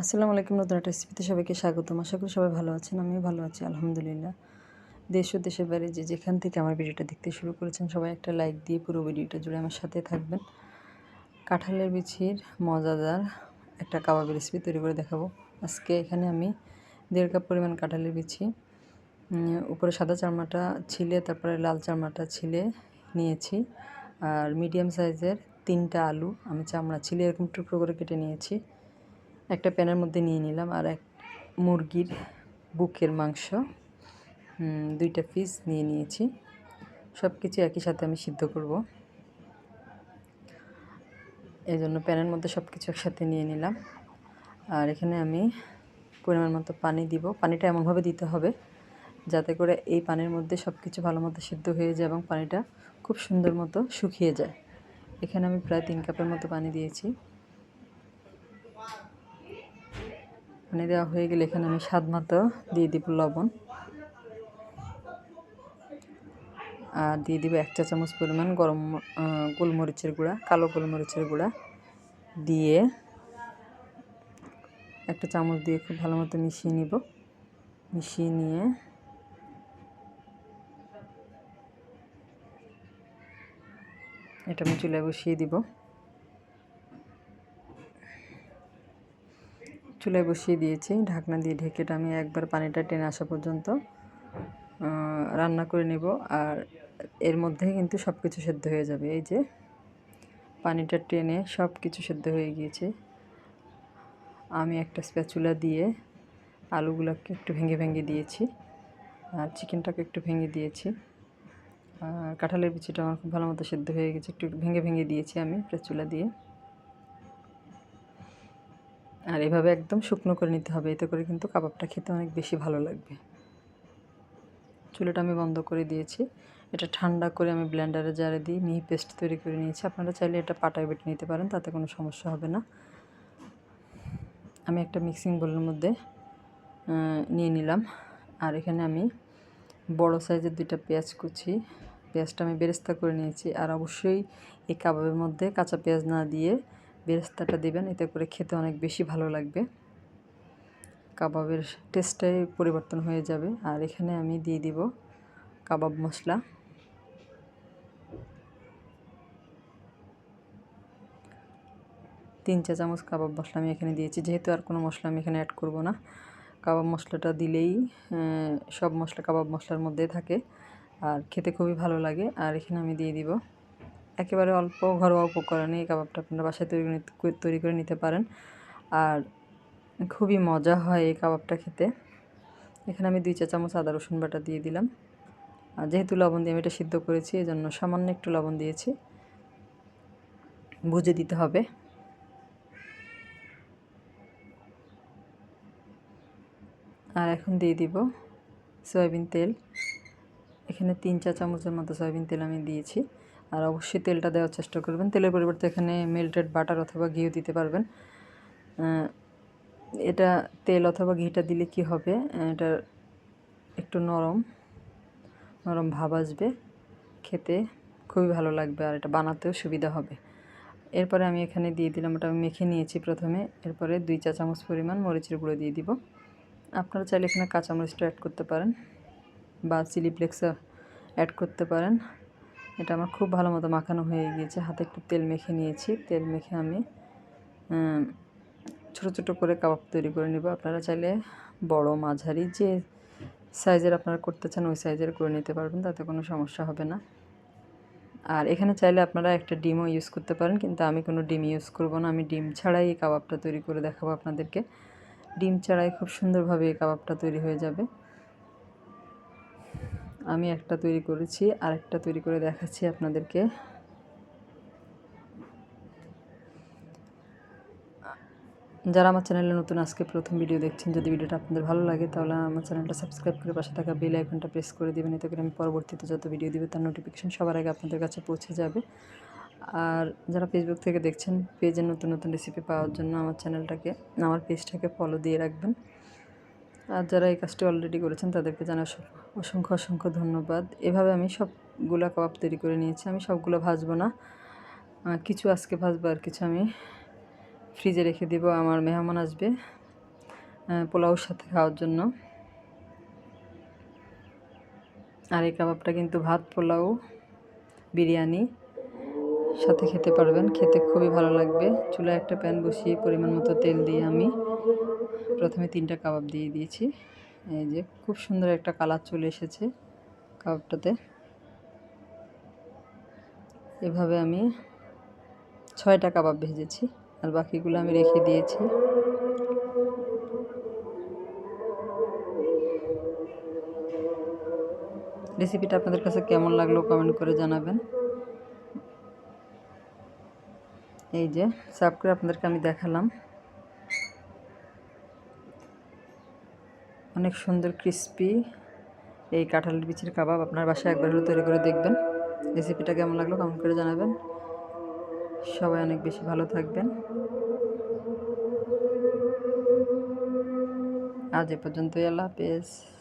আসসালামু আলাইকুম নতুন একটা রেসিপিতে সবাইকে স্বাগতম। আশা করি সবাই ভালো আছেন, আমিও ভালো আছি, আলহামদুলিল্লাহ। দেশ ও দেশের বাইরে যে যেখান থেকে আমার ভিডিওটা দেখতে শুরু করেছেন, সবাই একটা লাইক দিয়ে পুরো ভিডিওটা জুড়ে আমার সাথে থাকবেন। কাঁঠালের বিছির মজাদার একটা কাবাবের রেসিপি তৈরি করে দেখাবো। আজকে এখানে আমি দেড় কাপ পরিমাণ কাঁঠালের বিছি উপরে সাদা চারমাটা ছিলে, তারপরে লাল চারমাটা ছিলে নিয়েছি। আর মিডিয়াম সাইজের তিনটা আলু আমি চামড়া, ছিলে এরকম টুকরো করে কেটে নিয়েছি। একটা প্যানের মধ্যে নিয়ে নিলাম আর এক মুরগির বুকের মাংস। দুইটা পিস নিয়ে নিয়েছি। সব কিছু একই সাথে আমি সিদ্ধ করব। এই জন্য প্যানের মধ্যে সব কিছু একসাথে নিয়ে নিলাম। আর এখানে আমি পরিমাণ মতো পানি দিব। পানিটা এমনভাবে দিতে হবে যাতে করে এই পানির মধ্যে সব কিছু ভালো মতো সিদ্ধ হয়ে যায় এবং পানিটা খুব সুন্দর মতো শুকিয়ে যায়। এখানে আমি প্রায় তিন কাপের মতো পানি দিয়েছি। পানি দেওয়া হয়ে গেলে এখানে আমি স্বাদ মতো দিয়ে দিব লবণ। আর দিয়ে দিব এক চা চামচ পরিমাণ গরম গোলমরিচের গুঁড়া, কালো গোলমরিচের গুঁড়া। দিয়ে একটা চামচ দিয়ে খুব ভালো মতো মিশিয়ে নিব। মিশিয়ে নিয়ে এটা আমি চুলায় বসিয়ে দিব। চুলায় বসিয়ে দিয়েছি। ঢাকনা দিয়ে ঢেকেটা আমি একবার পানিটা টেনে আসা পর্যন্ত রান্না করে নেব। আর এর মধ্যে কিন্তু সব কিছু সেদ্ধ হয়ে যাবে। এই যে পানিটা টেনে সব কিছু সেদ্ধ হয়ে গিয়েছে। আমি একটা স্প্যাচুলা দিয়ে আলুগুলোকে একটু ভেঙে ভেঙে দিয়েছি আর চিকেনটাকে একটু ভেঙে দিয়েছি। আর কাঁঠালের বিচিটা আমার খুব ভালো মতো সেদ্ধ হয়ে গেছে। একটু ভেঙে ভেঙে দিয়েছি আমি স্প্যাচুলা দিয়ে। আর এভাবে একদম শুকনো করে নিতে হবে। এতে করে কিন্তু কাবাবটা খেতে অনেক বেশি ভালো লাগবে। চুলাটা আমি বন্ধ করে দিয়েছি। এটা ঠান্ডা করে আমি ব্লেন্ডারে জারে দিয়ে মিহি পেস্ট তৈরি করে নিয়েছি। আপনারা চাইলে এটা পাটায় বেটে নিতে পারেন, তাতে কোনো সমস্যা হবে না। আমি একটা মিক্সিং বোলের মধ্যে নিয়ে নিলাম। আর এখানে আমি বড় সাইজের দুইটা পেঁয়াজ কুচি। পেঁয়াজটা আমি বেরেস্তা করে নিয়েছি। আর অবশ্যই এই কাবাবের মধ্যে কাঁচা পেঁয়াজ না দিয়ে বেরেস্তাটা দেবেন, এতে করে খেতে অনেক বেশি ভালো লাগবে। কাবাবের টেস্টটাই পরিবর্তন হয়ে যাবে। আর এখানে আমি দিয়ে দিব কাবাব মশলা। তিন চা চামচ কাবাব মশলা আমি এখানে দিয়েছি। যেহেতু আর কোনো মশলা আমি এখানে অ্যাড করব না। কাবাব মশলাটা দিলেই সব মশলা কাবাব মশলার মধ্যে থাকে। আর খেতে খুবই ভালো লাগে। আর এখানে আমি দিয়ে দিব একেবারে অল্প ঘরোয়া উপকরণে এই কাবাবটা আপনারা বাসায় তৈরি তৈরি করে নিতে পারেন। আর খুবই মজা হয় এই কাবাবটা খেতে। এখানে আমি দুই চা চামচ আদা রসুন বাটা দিয়ে দিলাম। আর যেহেতু লবণ দিয়ে আমি এটা সিদ্ধ করেছি এই জন্য সামান্য একটু লবণ দিয়েছি। বুঝে দিতে হবে। আর এখন দিয়ে দিব সয়াবিন তেল। এখানে তিন চা চামচের মতো সয়াবিন তেল আমি দিয়েছি। আর অবশ্যই তেলটা দেওয়ার চেষ্টা করবেন। তেলের পরিবর্তে এখানে মেল্টেড বাটার অথবা ঘিও দিতে পারবেন। এটা তেল অথবা ঘিটা দিলে কি হবে? এটা একটু নরম নরম ভাব আসবে খেতে। খুবই ভালো লাগবে আর এটা বানাতেও সুবিধা হবে। এরপরে আমি এখানে দিয়ে দিলাম, ওটা আমি মেখে নিয়েছি প্রথমে। এরপরে দুই চা চামচ পরিমাণ মরিচের গুঁড়ো দিয়ে দিব। আপনারা চাইলে এখানে কাঁচামরিচটা অ্যাড করতে পারেন বা চিলি ফ্লেক্সও অ্যাড করতে পারেন। এটা আমার খুব ভালো মতো মাখানো হয়ে গিয়েছে। হাতে একটু তেল মেখে নিয়েছি। তেল মেখে আমি ছোটো ছোটো করে কাবাব তৈরি করে নেব। আপনারা চাইলে বড়, মাঝারি, যে সাইজের আপনারা করতে চান, ওই সাইজের করে নিতে পারবেন, তাতে কোনো সমস্যা হবে না। আর এখানে চাইলে আপনারা একটা ডিমও ইউজ করতে পারেন, কিন্তু আমি কোনো ডিম ইউজ করব না। আমি ডিম ছাড়াই এই কাবাবটা তৈরি করে দেখাবো আপনাদেরকে। ডিম ছাড়াই খুব সুন্দরভাবে এই কাবাবটা তৈরি হয়ে যাবে। আমি একটা তৈরি করেছি আর একটা তৈরি করে দেখাচ্ছি আপনাদেরকে। যারা আমার চ্যানেলে নতুন, আজকে প্রথম ভিডিও দেখছেন, যদি ভিডিওটা আপনাদের ভালো লাগে, তাহলে আমার চ্যানেলটা সাবস্ক্রাইব করে পাশে থাকা বেল আইকনটা প্রেস করে দেবেন, এতে করে আমি পরবর্তীতে যত ভিডিও দিবে, তার নোটিফিকেশন সবার আগে আপনাদের কাছে পৌঁছে যাবে। আর যারা ফেসবুক থেকে দেখছেন, পেজে নতুন নতুন রেসিপি পাওয়ার জন্য আমার চ্যানেলটাকে, আমার পেজটাকে ফলো দিয়ে রাখবেন। আর যারা এই কাজটি অলরেডি করেছেন, তাদেরকে জানা অসংখ্য অসংখ্য ধন্যবাদ। এভাবে আমি সবগুলো কাবাব তৈরি করে নিয়েছি। আমি সবগুলো ভাজবো না। কিছু আজকে ভাজবো আর কিছু আমি ফ্রিজে রেখে দেব। আমার মেহমান আসবে পোলাওর সাথে খাওয়ার জন্য। আর এই কাবাবটা কিন্তু ভাত, পোলাও, বিরিয়ানি সাথে খেতে পারবেন। খেতে খুবই ভালো লাগবে। চুলায় একটা প্যান বসিয়ে পরিমাণ মতো তেল দিয়ে আমি প্রথমে তিনটা কাবাব দিয়ে দিয়েছি। এই যে খুব সুন্দর একটা কালার চলে এসেছে কাবাবটাতে। এভাবে আমি ছয়টা কাবাব ভেজেছি আর বাকিগুলো আমি রেখে দিয়েছি। রেসিপিটা আপনাদের কাছে কেমন লাগল কমেন্ট করে জানাবেন। এই যে, সার্ভ করে আপনাদেরকে আমি দেখালাম। অনেক সুন্দর ক্রিস্পি এই কাঁঠালের বিচির কাবাব আপনার বাসায় একবার হলে তৈরি করে দেখবেন। রেসিপিটা কেমন লাগল কমেন্ট করে জানাবেন। সবাই অনেক বেশি ভালো থাকবেন। আজ এ পর্যন্তই, আল্লাহ হাফেজ।